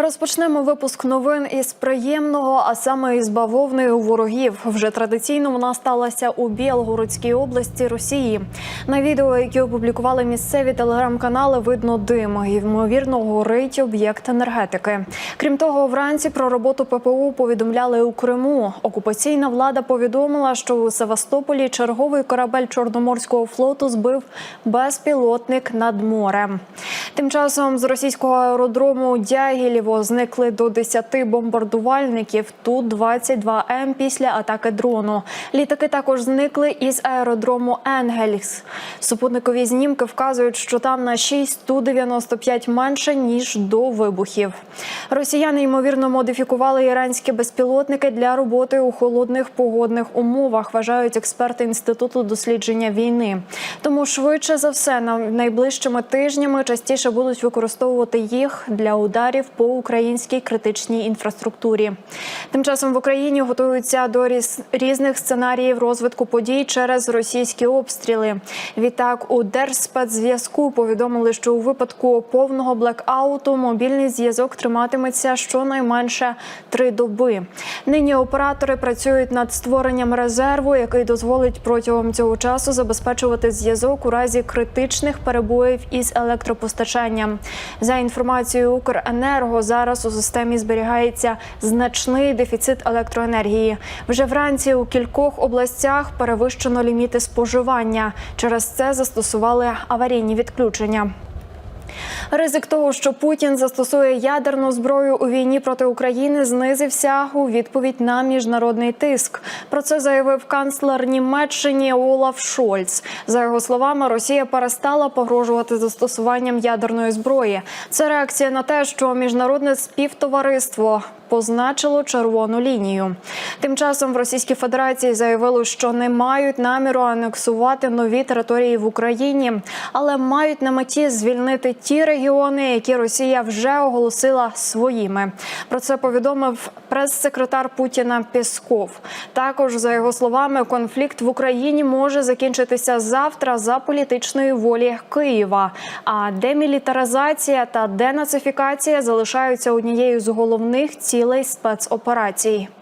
Розпочнемо випуск новин із приємного, а саме із бавовни у ворогів. Вже традиційно вона сталася у Білгородській області Росії. На відео, які опублікували місцеві телеграм-канали, видно дим. і, Ймовірно, горить об'єкт енергетики. Крім того, вранці про роботу ППУ повідомляли у Криму. Окупаційна влада повідомила, що у Севастополі черговий корабель Чорноморського флоту збив безпілотник над морем. Тим часом з російського аеродрому Дягілєво зникли до 10 бомбардувальників. Тут 22 М після атаки дрону. Літаки також зникли із аеродрому Енгельс. Супутникові знімки вказують, що там на 6 Ту-95 менше ніж до вибухів. Росіяни ймовірно модифікували іранські безпілотники для роботи у холодних погодних умовах. Вважають експерти інституту дослідження війни. Тому швидше за все на найближчими тижнями частіше будуть використовувати їх для ударів по українській критичній інфраструктурі. Тим часом в Україні готуються до різ- різних сценаріїв розвитку подій через російські обстріли. Відтак у Держспецзв'язку повідомили, що у випадку повного блекауту мобільний зв'язок триматиметься щонайменше три доби. Нині оператори працюють над створенням резерву, який дозволить протягом цього часу забезпечувати зв'язок у разі критичних перебоїв із електропостачанням. За інформацією Укренерго, зараз у системі зберігається значний дефіцит електроенергії. Вже вранці у кількох областях перевищено ліміти споживання. Через це застосували аварійні відключення. Ризик того, що Путін застосує ядерну зброю у війні проти України, знизився у відповідь на міжнародний тиск. Про це заявив канцлер Німеччини Олаф Шольц. За його словами, Росія перестала погрожувати застосуванням ядерної зброї. Це реакція на те, що міжнародне співтовариство позначило червону лінію. Тим часом в Російській Федерації заявили, що не мають наміру анексувати нові території в Україні, але мають на меті звільнити ті які Росія вже оголосила своїми. Про це повідомив прес-секретар Путіна Пєсков. Також за його словами, конфлікт в Україні може закінчитися завтра за політичної волі Києва. А демілітаризація та денацифікація залишаються однією з головних цілей спецоперацій.